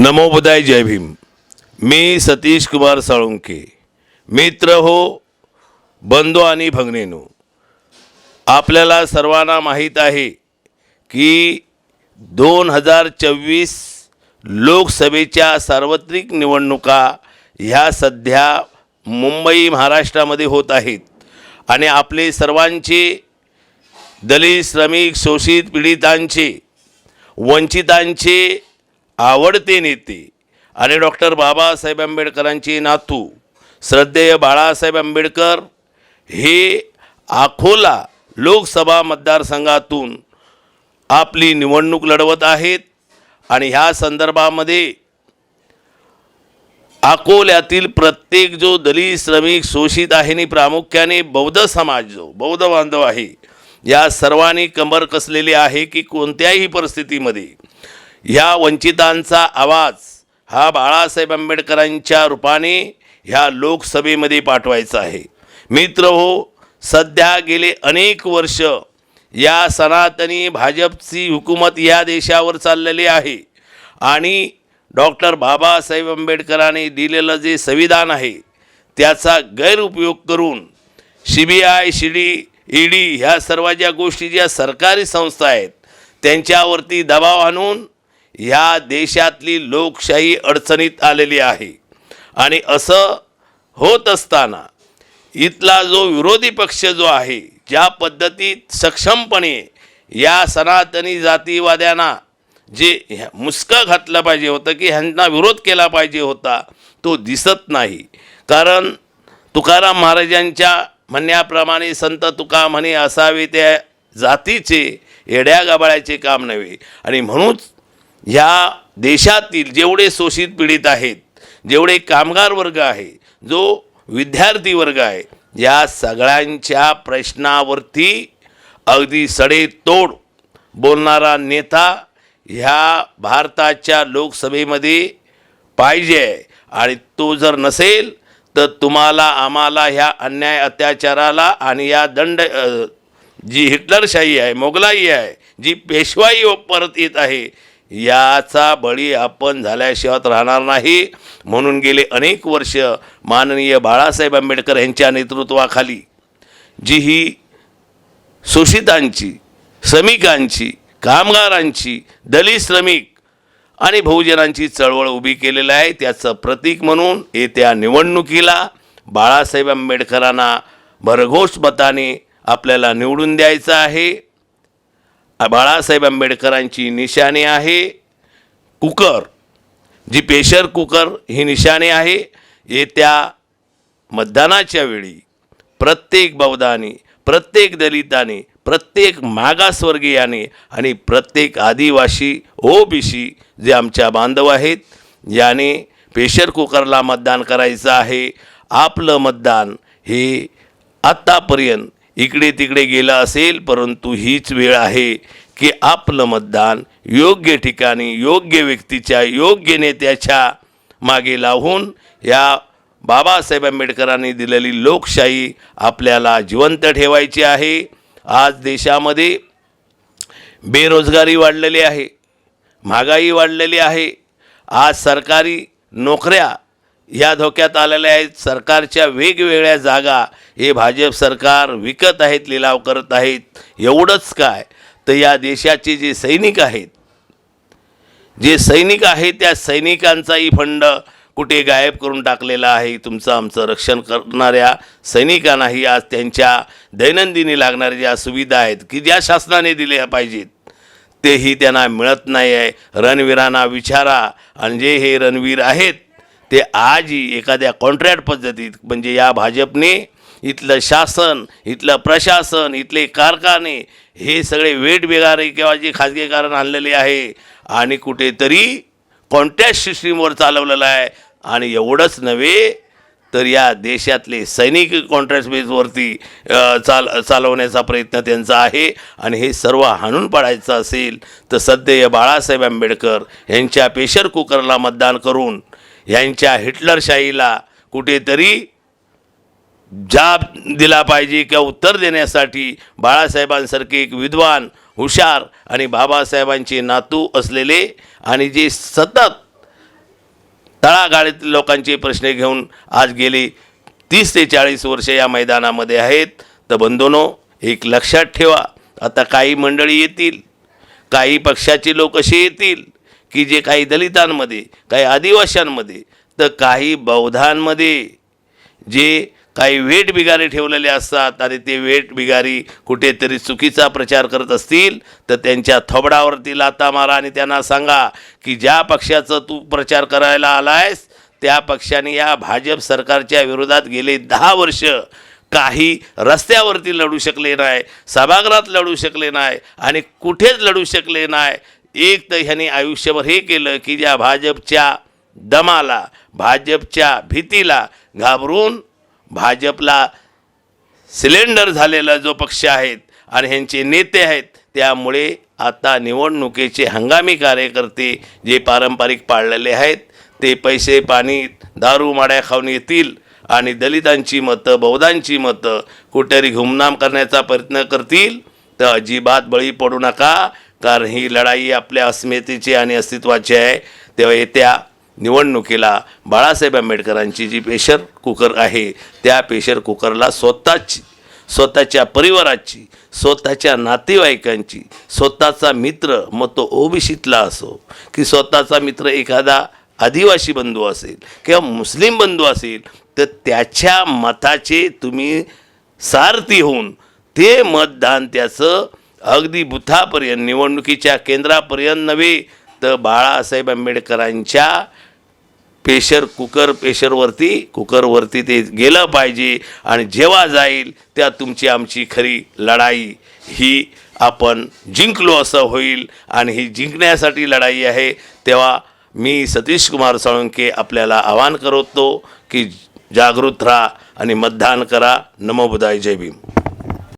नमोबदाय जय भीम. मी सतीश कुमार साळुंके. मित्र हो बंधू आणि भगिनीनो. आपल्याला सर्वांना माहीत आहे की दोन हजार चोवीस लोकसभेच्या सार्वत्रिक निवडणुका ह्या सध्या मुंबई महाराष्ट्रामध्ये होत आहेत. आणि आपले सर्वांचे दलित श्रमिक शोषित पीडितांचे वंचितांचे आवडते नेते. आणि डॉक्टर बाबासाहेब आंबेडकरांचे नातू श्रद्धेय बाळासाहेब आंबेडकर हे अकोला लोकसभा मतदारसंघातून आपली निवडणूक लढवत आहेत. आणि ह्या संदर्भामध्ये अकोल्यातील प्रत्येक जो दलित श्रमिक शोषित आहे आणि प्रामुख्याने बौद्ध समाज जो बौद्ध बांधव आहे या सर्वांनी कंबर कसलेली आहे की कोणत्याही परिस्थितीमध्ये ह्या वंचितांचा आवाज हा बाळासाहेब आंबेडकरांच्या रूपाने ह्या लोकसभेमध्ये पाठवायचा आहे. मित्र हो सध्या गेले अनेक वर्ष या सनातनी भाजपची हुकूमत या देशावर चाललेली आहे आणि डॉक्टर बाबासाहेब आंबेडकरांनी दिलेलं जे संविधान आहे त्याचा गैरउपयोग करून C B I C D E D ह्या सर्व ज्या गोष्टी ज्या सरकारी संस्था आहेत त्यांच्यावरती दबाव आणून ह्या देशातली लोकशाही अडचणीत आलेली आहे. आणि असं होत असताना इथला जो विरोधी पक्ष जो आहे ज्या पद्धतीत सक्षमपणे या सनातनी जातीवाद्यांना जे ह्या- घातलं पाहिजे होतं की ह्यांना विरोध केला पाहिजे होता तो दिसत नाही. कारण तुकाराम महाराजांच्या म्हणण्याप्रमाणे संत तुका म्हणे असावे त्या जातीचे येड्या गाबाळ्याचे काम नव्हे. आणि म्हणूनच ह्या देशातील जेवढे शोषित पीडित आहेत जेवढे कामगार वर्ग आहे जो विद्यार्थी वर्ग आहे या सगळ्यांच्या प्रश्नावरती अगदी सडेतोड बोलणारा नेता ह्या भारताच्या लोकसभेमध्ये पाहिजे आहे आणि तो जर नसेल तर तुम्हाला आम्हाला ह्या अन्याय अत्याचाराला आणि या दंड जी हिटलरशाही आहे मोगलाई आहे जी पेशवाई परत येत आहे याचा बळी आपण झाल्याशिवाय राहणार नाही. म्हणून गेले अनेक वर्ष माननीय बाळासाहेब आंबेडकर यांच्या नेतृत्वाखाली जी ही शोषितांची श्रमिकांची कामगारांची दलित श्रमिक आणि बहुजनांची चळवळ उभी केलेली आहे त्याचं प्रतीक म्हणून येत्या निवडणुकीला बाळासाहेब आंबेडकरांना भरघोष मताने आपल्याला निवडून द्यायचं आहे. बाळासाहेब आंबेडकरांची निशाणी आहे. कुकर जी प्रेशर कुकर ही निशाणी आहे. येत्या मतदानाच्या वेळी प्रत्येक बौद्धाने प्रत्येक दलिताने प्रत्येक मागासवर्गीयाने आणि प्रत्येक आदिवासी ओबीसी जे आमच्या बांधव आहेत याने प्रेशर कुकरला मतदान करायचं आहे. आपलं मतदान हे आत्तापर्यंत इकडे तिकडे गेला असेल परंतु हीच वेळ आहे की आपलं मतदान योग्य ठिकाणी योग्य व्यक्तीच्या योग्य नेत्याच्या मागे लावून या बाबासाहेब आंबेडकरांनी दिलेली लोकशाही आपल्याला जिवंत ठेवायची आहे. आज देशामध्ये बेरोजगारी वाढलेली आहे महागाई वाढलेली आहे. आज सरकारी नोकऱ्या ह्या धोक्यात आलेल्या आहेत. सरकारच्या वेगवेगळ्या जागा हे भाजप सरकार विकत आहेत लिलाव करत आहेत. एवढंच काय? तर या देशाचे जे सैनिक आहेत जे सैनिक आहेत त्या सैनिकांचाही फंड कुठे गायब करून टाकलेला आहे? तुमचं आमचं रक्षण करणाऱ्या सैनिकांनाही आज त्यांच्या दैनंदिनी लागणाऱ्या ज्या सुविधा आहेत की ज्या शासनाने दिल्या पाहिजेत तेही त्यांना मिळत नाही आहे रणवीरांना विचारा. आणि जे हे रणवीर आहेत ते आजही एखाद्या कॉन्ट्रॅक्ट पद्धतीत म्हणजे या भाजपने इथलं शासन इथलं प्रशासन इथले कारखाने हे सगळे वेट बेगारे किंवा जे खाजगीकरण आणलेले आहे आणि कुठेतरी कॉन्ट्रॅक्ट सिस्टीमवर चालवलेलं आहे. आणि एवढंच नव्हे तर या देशातले सैनिक कॉन्ट्रॅक्ट बेसवरती चाल चालवण्याचा प्रयत्न त्यांचा आहे. आणि हे सर्व हाणून पाडायचं असेल तर सध्या बाळासाहेब आंबेडकर यांच्या प्रेशर कुकरला मतदान करून यांच्या हिटलरशाहीला कुठेतरी जाब दिला पाहिजे किंवा उत्तर देण्यासाठी बाळासाहेबांसारखे एक विद्वान हुशार आणि बाबासाहेबांचे नातू असलेले आणि जे सतत तळागाळीतील लोकांचे प्रश्न घेऊन आज गेले तीस ते चाळीस वर्ष या मैदानामध्ये आहेत. तर बंधूनो एक लक्षात ठेवा आता काही मंडळी येतील काही पक्षाचे लोक असे येतील की जे काही दलितांमध्ये काही आदिवाशांमध्ये तर काही बौद्धांमध्ये. जे काही वेट बिगारी ठेवलेले असतात आणि ते वेट बिगारी कुठेतरी चुकीचा प्रचार करत असतील तर त्यांच्या थोबडावरती लाता मारा आणि त्यांना सांगा की ज्या पक्षाचं तू प्रचार करायला आलायस त्या पक्षाने या भाजप सरकारच्या विरोधात गेले दहा वर्ष. काही रस्त्यावरती लढू शकले नाही सभागृहात लढू शकले नाही आणि कुठेच लढू शकले नाही. एक तर ह्यांनी आयुष्यभर हे केलं की ज्या भाजपच्या दमाला भाजपच्या भीतीला घाबरून भाजपला सिलेंडर झालेला जो पक्ष आहेत आणि ह्यांचे नेते आहेत त्यामुळे आता निवडणुकीचे हंगामी कार्यकर्ते जे पारंपरिक पाळलेले आहेत ते पैसे पाणी दारू माड्या खाऊन येतील आणि दलितांची मतं बौद्धांची मतं कुठेतरी घुमनाम करण्याचा प्रयत्न करतील तर अजिबात बळी पडू नका. कारण ही लढाई आपल्या अस्मितेची आणि अस्तित्वाची आहे. तेव्हा येत्या निवडणुकीला बाळासाहेब आंबेडकरांची जी प्रेशर कुकर आहे त्या प्रेशर कुकरला स्वतःची स्वतःच्या परिवाराची स्वतःच्या नातेवाईकांची स्वतःचा मित्र मग तो ओबीसीतला असो की स्वतःचा मित्र एखादा आदिवासी बंधू असेल किंवा मुस्लिम बंधू असेल तर त्याच्या मताचे तुम्ही सारथी होऊन ते मतदान त्याचं अगदी बुथापर्यंत निवडणुकीच्या केंद्रापर्यंत नव्हे तर बाळासाहेब आंबेडकरांच्या प्रेशर कुकर प्रेशरवरती कुकरवरती ते गेलं पाहिजे आणि जेव्हा जाईल त्या तुमची आमची खरी लढाई ही आपण जिंकलो असं होईल आणि ही जिंकण्यासाठी लढाई आहे. तेव्हा मी सतीश कुमार साळुंके आपल्याला आवाहन करतो की जागृत राहा आणि मतदान करा. नमोबुदाय जय भीम.